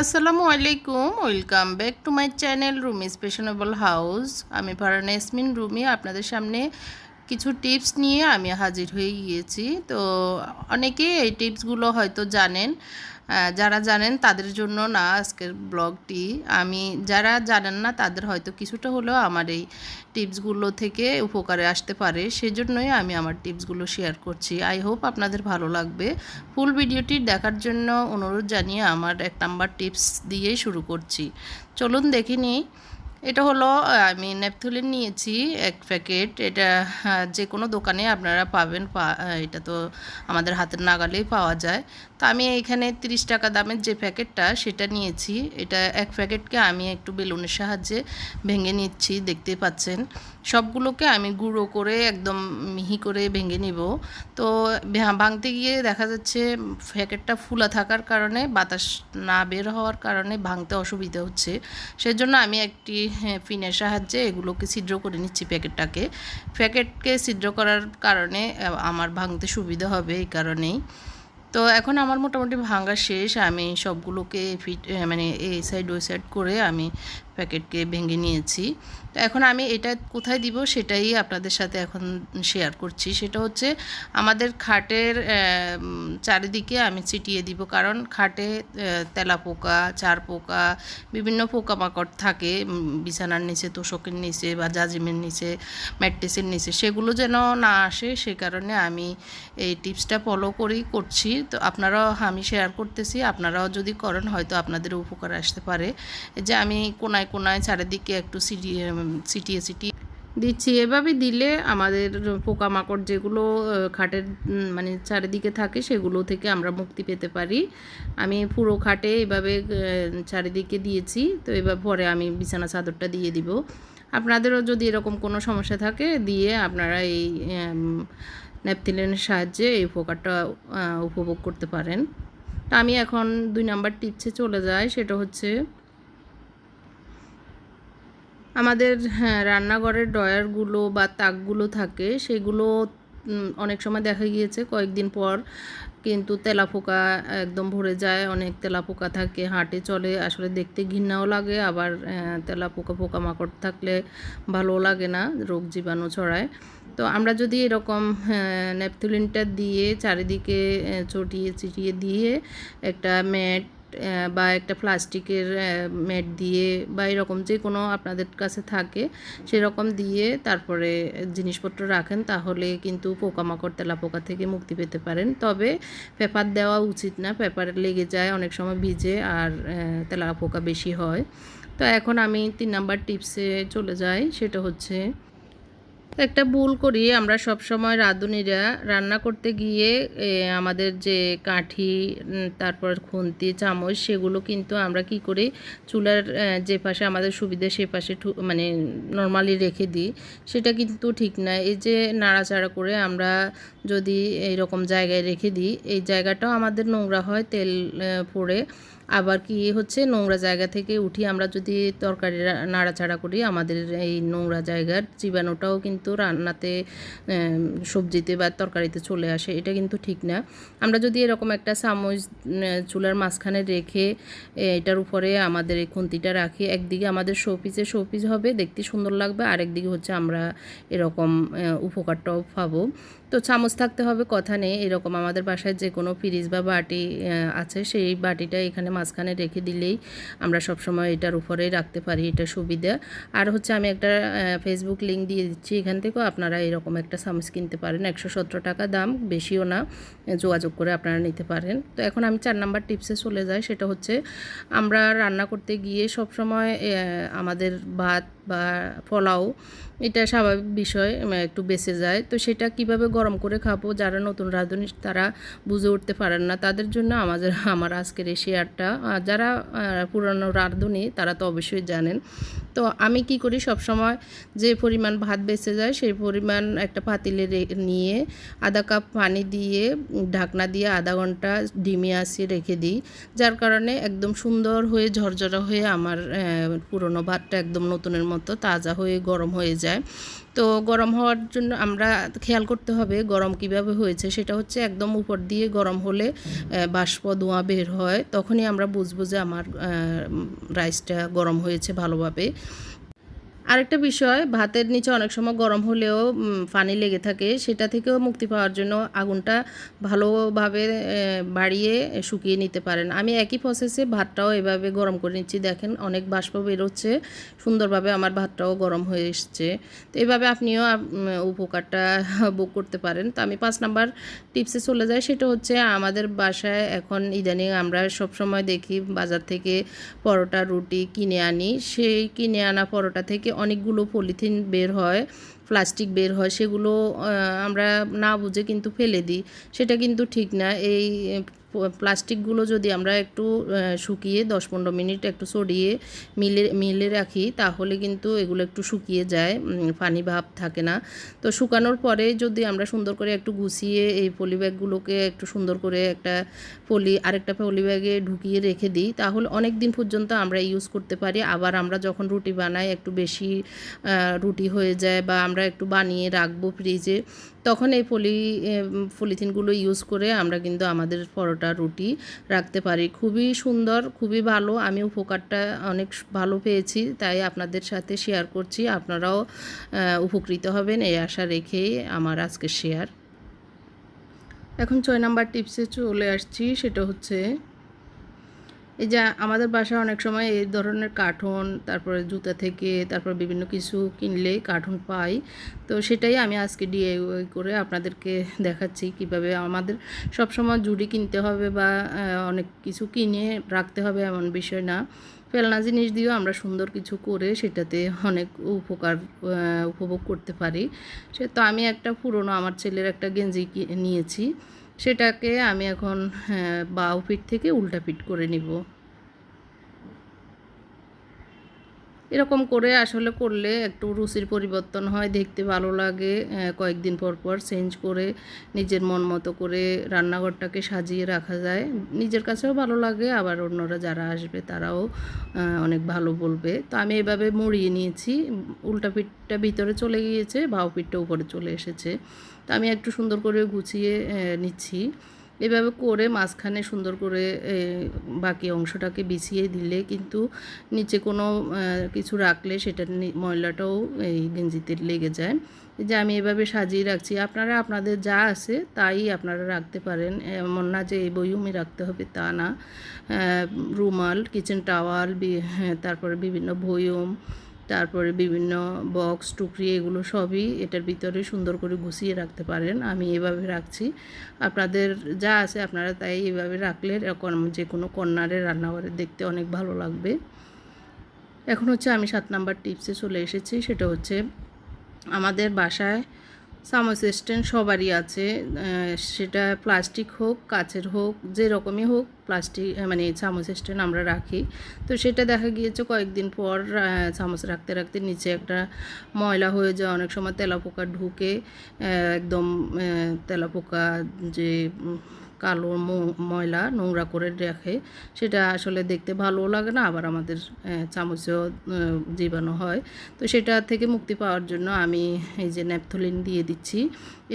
আসসালামু আলাইকুম, welcome back to my channel Rumi fashionable house. আমি ফারানা ইয়াসমিন, রুমি আপনাদের সামনে কিছু টিপস নিয়ে আমি হাজির হয়ে গিয়েছি। তো অনেকেই এই টিপসগুলো হয়তো জানেন। যারা জানেন তাদের জন্য না আজকের ব্লগটি। আমি যারা জানেন না তাদের হয়তো কিছুটা হলেও আমার এই টিপসগুলো থেকে উপকারে আসতে পারে। সেজন্যই আমি আমার টিপসগুলো শেয়ার করছি। আই হোপ আপনাদের ভালো লাগবে। ফুল ভিডিওটি দেখার জন্য অনুরোধ জানিয়ে আমার এক নাম্বার টিপস দিয়েই শুরু করছি। চলুন দেখিনি এটা হলো আমি নেপথুলিন নিয়েছি এক প্যাকেট। এটা আহ, যে কোনো দোকানে আপনারা পাবেন এটা তো আমাদের হাতের নাগালেই পাওয়া যায়। তো আমি এখানে তিরিশ টাকা দামের যে প্যাকেটটা সেটা নিয়েছি। এটা এক প্যাকেটকে আমি একটু বেলুনের সাহায্যে ভেঙে নিচ্ছি দেখতে পাচ্ছেন। সবগুলোকে আমি গুঁড়ো করে একদম মিহি করে ভেঙে নিব। তো ভাঙতে গিয়ে দেখা যাচ্ছে প্যাকেটটা ফুলা থাকার কারণে বাতাস না বের হওয়ার কারণে ভাঙতে অসুবিধা হচ্ছে। সেজন্য আমি একটি হ্যাঁ, পিনের সাহায্যে এগুলোকে ছিদ্র করে নিচ্ছি প্যাকেটটাকে। প্যাকেটকে ছিদ্র করার কারণে আমার ভাঙতে সুবিধা হবে এই কারণেই। তো এখন আমার মোটামুটি ভাঙা শেষ। আমি সবগুলোকে ফিট মানে এই সাইড ওই সাইড করে আমি প্যাকেটকে ভেঙে নিয়েছি। তো এখন আমি এটা কোথায় দিব সেটাই আপনাদের সাথে এখন শেয়ার করছি। সেটা হচ্ছে আমাদের খাটের চারিদিকে আমি ছিটিয়ে দিব। কারণ খাটে তেলা পোকা চার পোকা বিভিন্ন পোকামাকড় থাকে বিছানার নিচে, তোষকের নিচে বা জাজিমের নিচে, ম্যাট্রেসের নিচে, সেগুলো যেন না আসে, সে কারণে আমি এই টিপসটা ফলো করেই করছি। তো আপনারাও আমি শেয়ার করতেছি, আপনারাও যদি করেন, হয়তো আপনাদের উপকার আসতে পারে। যে আমি কোনায় কোনায় কোনায় চারিদিকে একটু সিটিয়ে সিটিয়ে সিটিয়ে দিচ্ছি। এভাবে দিলে আমাদের পোকামাকড় যেগুলো খাটের মানে চারিদিকে থাকে সেগুলো থেকে আমরা মুক্তি পেতে পারি। আমি পুরো খাটে এভাবে চারিদিকে দিয়েছি, তো এবার পরে আমি বিছানা চাদরটা দিয়ে দিব। আপনাদেরও যদি এরকম কোনো সমস্যা থাকে, দিয়ে আপনারা এই ন্যাপথিলেনের সাহায্যে এই উপকারটা উপভোগ করতে পারেন। তা আমি এখন দুই নাম্বার টিপসে চলে যাই, সেটা হচ্ছে আমাদের হ্যাঁ রান্নাঘরের ড্রয়ারগুলো বা তাকগুলো থাকে, সেগুলো অনেক সময় দেখা গিয়েছে, কয়েকদিন পর কিন্তু তেলাপোকা একদম ভরে যায়, অনেক তেলাপোকা থাকে, হাঁটে চলে, আসলে দেখতে ঘৃণাও লাগে, আবার তেলাপোকা পোকামাকড় থাকলে ভালোও লাগে না, রোগ জীবাণু ছড়ায়। তো আমরা যদি এরকম ন্যাপথুলিনটা দিয়ে চারিদিকে চটিয়ে চিটিয়ে দিয়ে একটা ম্যাট বা একটা প্লাস্টিকের ম্যাট দিয়ে বা এরকম যে কোনো আপনাদের কাছে থাকে সেরকম দিয়ে তারপরে জিনিসপত্র রাখেন তাহলে কিন্তু পোকামাকড় তেলাপোকা থেকে মুক্তি পেতে পারেন। তবে পেপার দেওয়া উচিত না পেপার লেগে যায় অনেক সময় ভিজে আর আহ, তেলাপোকা বেশি হয়। তো এখন আমি তিন নাম্বার টিপসে চলে যাই সেটা হচ্ছে একটা ভুল করি। আমরা সব সময় রাঁধুনিরা রান্না করতে গিয়ে আমাদের যে কাঠি তারপর খুন্তি, চামচ, সেগুলো কিন্তু আমরা কি করি, চুলার যে পাশে আমাদের সুবিধা সে পাশে মানে নর্মালি রেখে দিই। সেটা কিন্তু ঠিক না। এই যে নাড়াচাড়া করে আমরা যদি এইরকম জায়গায় রেখে দিই, এই জায়গাটাও আমাদের নোংরা হয়, তেল পড়ে। আবার কি হচ্ছে, নোংরা জায়গা থেকে উঠি আমরা যদি তরকারি নাড়াচাড়া করি, আমাদের এই নোংরা জায়গার জীবাণুটাও কিন্তু রান্নাতে সবজিতে বা তরকারিতে চলে আসে, এটা কিন্তু ঠিক না। আমরা যদি এরকম একটা চামচ চুলার মাঝখানে রেখে এটার উপরে আমাদের এই খুন্তিটা রাখি, একদিকে আমাদের শোপিসে শোপিস হবে, দেখতে সুন্দর লাগবে, আরেকদিকে হচ্ছে আমরা এরকম উপকারটাও পাবো। তো চামচ থাকতে হবে, কথা নেই। এরকম আমাদের বাসায় যে কোনো ফ্রিজ বা বাটি আছে, সেই বাটিটা এখানে মাঝখানে রেখে দিলেই আমরা সব সময় এটার উপরেই রাখতে পারি, এটা সুবিধা। আর হচ্ছে আমি একটা ফেসবুক লিঙ্ক দিয়ে দিচ্ছি, এখান থেকেও আপনারা এরকম একটা চামচ কিনতে পারেন। একশো সতেরো টাকা দাম, বেশিও না, যোগাযোগ করে আপনারা নিতে পারেন। তো এখন আমি চার নাম্বার টিপসে চলে যাই, সেটা হচ্ছে আমরা রান্না করতে গিয়ে সব সময় আমাদের ভাত বা পোলাও, এটা স্বাভাবিক বিষয় একটু বেঁচে যায়। তো সেটা কীভাবে গরম করে খাব? যারা নতুন রাঁধুনি, তারা বুঝে উঠতে পারেন না। তাদের জন্য আমাদের, আমার আজকের এই শেয়ারটা। যারা পুরানো রাঁধুনি, তারা তো অবশ্যই জানেন। তো আমি কি করি? সব সময় যে পরিমাণ ভাত বেঁচে যায়, সেই পরিমাণ একটা পাতিলে নিয়ে আধা কাপ পানি দিয়ে, ঢাকনা দিয়ে আধা ঘণ্টা ডিমে আসিয়ে রেখে দিই। যার কারণে একদম সুন্দর হয়ে, ঝরঝরা হয়ে আমার পুরনো ভাতটা একদম নতুনের মতো তাজা হয়ে গরম হয়ে যায়। তো গরম হওয়ার জন্য আমরা খেয়াল করতে হবে গরম কীভাবে হয়েছে, সেটা হচ্ছে একদম উপর দিয়ে গরম হলে বাষ্প, ধোঁয়া বের হয়, তখনই আমরা বুঝব যে আমার রাইসটা গরম হয়েছে ভালোভাবে। আরেকটা বিষয়, ভাতের নিচে অনেক সময় গরম হলেও পানি লেগে থাকে, সেটা থেকেও মুক্তি পাওয়ার জন্য আগুনটা ভালোভাবে বাড়িয়ে শুকিয়ে নিতে পারেন। আমি একই প্রসেসে ভাতটাও এভাবে গরম করে নিচ্ছি। দেখেন অনেক বাষ্প বেরোচ্ছে, সুন্দরভাবে আমার ভাতটাও গরম হয়ে এসছে। তো এভাবে আপনিও উপকারটা বুক করতে পারেন। তো আমি পাঁচ নাম্বার টিপসে চলে যাই, সেটা হচ্ছে আমাদের বাসায় এখন ইদানিং আমরা সব সময় দেখি বাজার থেকে পরোটা, রুটি কিনে আনি। সেই কিনে আনা পরোটা থেকে অনেকগুলো পলিথিন বের হয়। প্লাস্টিক বের হয়, সেগুলো আমরা না বুঝে কিন্তু ফেলে দিই। সেটা কিন্তু ঠিক না। এই প্লাস্টিকগুলো যদি আমরা একটু শুকিয়ে দশ পনেরো মিনিট একটু সরিয়ে মিলে মিলে রাখি, তাহলে কিন্তু এগুলো একটু শুকিয়ে যায় পানি ভাব থাকে না। তো শুকানোর পরে যদি আমরা সুন্দর করে একটু গুছিয়ে এই পলি ব্যাগগুলোকে একটু সুন্দর করে একটা পলি, আরেকটা পলি ব্যাগে ঢুকিয়ে রেখে দিই, তাহলে অনেক দিন পর্যন্ত আমরা ইউজ করতে পারি। আবার আমরা যখন রুটি বানাই, একটু বেশি রুটি হয়ে যায় বা আমরা একটু বানিয়ে রাখব ফ্রিজে তখন এই পলি পলিথিনগুলো ইউজ করে আমরা কিন্তু আমাদের পরোটা, রুটি রাখতে পারি। খুবই সুন্দর, খুবই ভালো। আমি উপকারটা অনেক ভালো পেয়েছি, তাই আপনাদের সাথে শেয়ার করছি। আপনারাও উপকৃত হবেন এই আশা রেখেই আমার আজকে শেয়ার এখন ছয় নাম্বার টিপসে চলে আসছি, সেটা হচ্ছে এই যে আমাদের বাসায় অনেক সময় এই ধরনের কার্টুন, তারপরে জুতা থেকে, তারপর বিভিন্ন কিছু কিনলে কার্টুন পাই। তো সেটাই আমি আজকে ডিআইওয়াই করে আপনাদেরকে দেখাচ্ছি কীভাবে আমাদের সব সময় জুড়ি কিনতে হবে বা অনেক কিছু কিনে রাখতে হবে এমন বিষয় না। ফেলনা জিনিস দিয়েও আমরা সুন্দর কিছু করে সেটাতে অনেক উপকার উপভোগ করতে পারি। সে তো আমি একটা পুরনো আমার ছেলের একটা গেঞ্জি নিয়েছি। সেটাকে আমি এখন হ্যাঁ, বাউ পিঠ থেকে উল্টা পিঠ করে নিব। এরকম করে আসলে করলে একটু রুচির পরিবর্তন হয়, দেখতে ভালো লাগে। কয়েকদিন পর পর চেঞ্জ করে নিজের মন মতো করে রান্নাঘরটাকে সাজিয়ে রাখা যায়। নিজের কাছেও ভালো লাগে, আবার অন্যরা যারা আসবে তারাও অনেক ভালো বলবে। তো আমি এভাবে মুড়িয়ে নিয়েছি। উল্টা পিঠটা ভিতরে চলে গিয়েছে বাউ পিঠটা উপরে চলে এসেছে। তো আমি একটু সুন্দর করে গুছিয়ে নিচ্ছি। এভাবে করে মাঝখানে সুন্দর করে বাকি অংশটাকে বিছিয়ে দিলে কিন্তু নিচে কোনো কিছু রাখলে সেটা ময়লাটাও এই গেঞ্জিতে লেগে যায়। যে আমি এভাবে সাজিয়ে রাখছি আপনারা আপনাদের যা আছে তাই আপনারা রাখতে পারেন। এমন না যে এই বইউমি রাখতে হবে তা না। রুমাল কিচেন টাওয়াল হ্যাঁ, তারপরে বিভিন্ন বইয়ম তারপরে বিভিন্ন বক্স টুকরি এগুলো সবই এটার ভিতরে সুন্দর করে গুছিয়ে রাখতে পারেন। আমি এভাবে রাখছি। আপনাদের যা আছে আপনারা তাই এভাবে রাখলে এরকম যে কোনো কর্নারে, রান্নাঘরে দেখতে অনেক ভালো লাগবে। এখন হচ্ছে আমি সাত নাম্বার টিপসে চলে এসেছি। সেটা হচ্ছে আমাদের বাসায় চামচ স্ট্যান্ড সবারই আছে সেটা প্লাস্টিক হোক, কাচের হোক, যে রকমই হোক প্লাস্টিক মানে চামচ স্ট্যান্ড আমরা রাখি। তো সেটা দেখা গিয়েছে কয়েকদিন পর সামোস চামচ রাখতে রাখতে নিচে একটা ময়লা হয়ে যায়। অনেক সময় তেলাপোকা ঢুকে একদম তেলাপোকা যে কালো ময়লা নোংরা করে রাখে, সেটা আসলে দেখতে ভালোও লাগে না, আবার আমাদের চামচেও জীবাণু হয়। তো সেটা থেকে মুক্তি পাওয়ার জন্য আমি এই যে ন্যাপথলিন দিয়ে দিচ্ছি।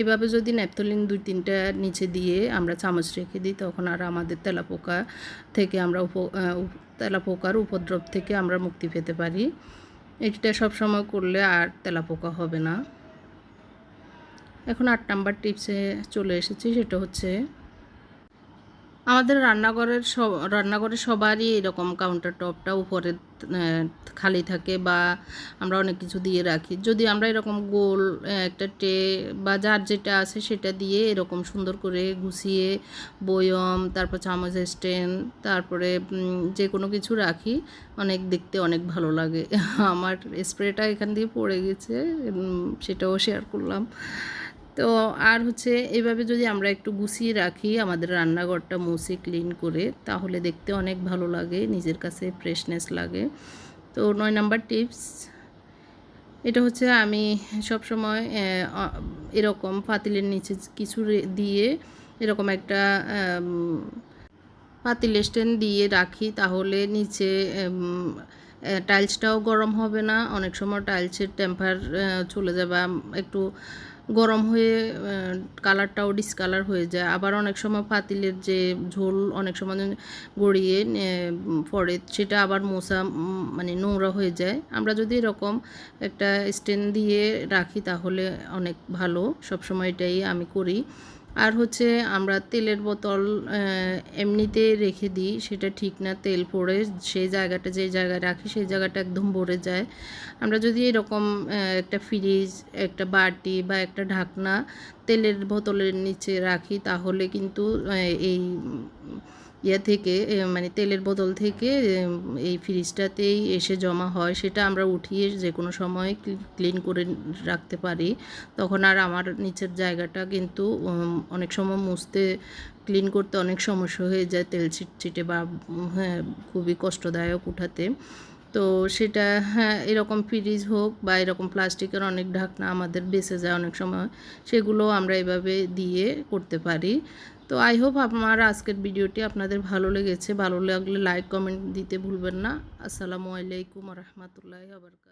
এভাবে যদি ন্যাপথলিন দুই তিনটা নিচে দিয়ে আমরা চামচ রেখে দিই, তখন আর আমাদের তেলাপোকা থেকে আমরা উপ তেলাপোকার উপদ্রব থেকে আমরা মুক্তি পেতে পারি। এটা সব সময় করলে আর তেলাপোকা হবে না। এখন আট নাম্বার টিপসে চলে এসেছি, সেটা হচ্ছে আমাদের রান্নাঘরের সব, রান্নাঘরের সবারই এরকম কাউন্টার টপটা উপরে খালি থাকে বা আমরা অনেক কিছু দিয়ে রাখি। যদি আমরা এরকম গোল একটা ট্রে বা যার যেটা আছে সেটা দিয়ে এরকম সুন্দর করে গুছিয়ে বয়ম, তারপর চামচ স্ট্যান্ড, তারপরে যে কোনো কিছু রাখি, অনেক দেখতে অনেক ভালো লাগে। আমার স্প্রেটা এখান দিয়ে পড়ে গেছে সেটাও শেয়ার করলাম। তো আর হচ্ছে এভাবে যদি আমরা একটু গুছিয়ে রাখি আমাদের রান্নাঘরটা মুছে ক্লিন করে, তাহলে দেখতে অনেক ভালো লাগে, নিজের কাছে ফ্রেশনেস লাগে। তো নয় নাম্বার টিপস এটা হচ্ছে আমি সব সময় এরকম পাতিলের নিচে কিছু দিয়ে এরকম একটা পাতিল স্ট্যান্ড দিয়ে রাখি, তাহলে নিচে টাইলসটাও গরম হবে না। অনেক সময় টাইলসের টেম্পার চলে যাবে। একটু গরম হয়ে কালারটাও ডিসকালার হয়ে যায়। আবার অনেক সময় পাতিলের যে ঝোল অনেক সময় গড়িয়ে পড়ে, সেটা আবার মোসা মানে নোংরা হয়ে যায়। আমরা যদি এরকম একটা স্ট্যান্ড দিয়ে রাখি তাহলে অনেক ভালো। সবসময় এটাই আমি করি। আর হচ্ছে আমরা তেলের বোতল এমনিতে রেখে দিই, সেটা ঠিক না, তেল পড়ে, সেই জায়গাটা যে জায়গায় রাখি, সেই জায়গাটা একদম ভরে যায়। আমরা যদি এরকম একটা ফ্রিজ একটা বাটি বা একটা ঢাকনা তেলের বোতলের নিচে রাখি, তাহলে কিন্তু এই ইয়ে থেকে মানে তেলের বোতল থেকে এই ফ্রিজটাতেই এসে জমা হয়। সেটা আমরা উঠিয়ে যে কোনো সময় ক্লিন করে রাখতে পারি। তখন আর আমার নিচের জায়গাটা কিন্তু অনেক সময় মুছতে, ক্লিন করতে অনেক সমস্যা হয়ে যায় তেল ছিটছিটে বা হ্যাঁ খুবই কষ্টদায়ক উঠাতে। তো সেটা হ্যাঁ এরকম ফ্রিজ হোক বা এরকম প্লাস্টিকের অনেক ঢাকনা আমাদের বেঁচে যায় অনেক সময়। সেগুলো আমরা এভাবে দিয়ে করতে পারি। তো আই হোপ আমার আজকের ভিডিওটি আপনাদের ভালো লেগেছে। ভালো লাগলে লাইক কমেন্ট দিতে ভুলবেন না। আসসালামু আলাইকুম রহমতুল্লাহ আবরকাত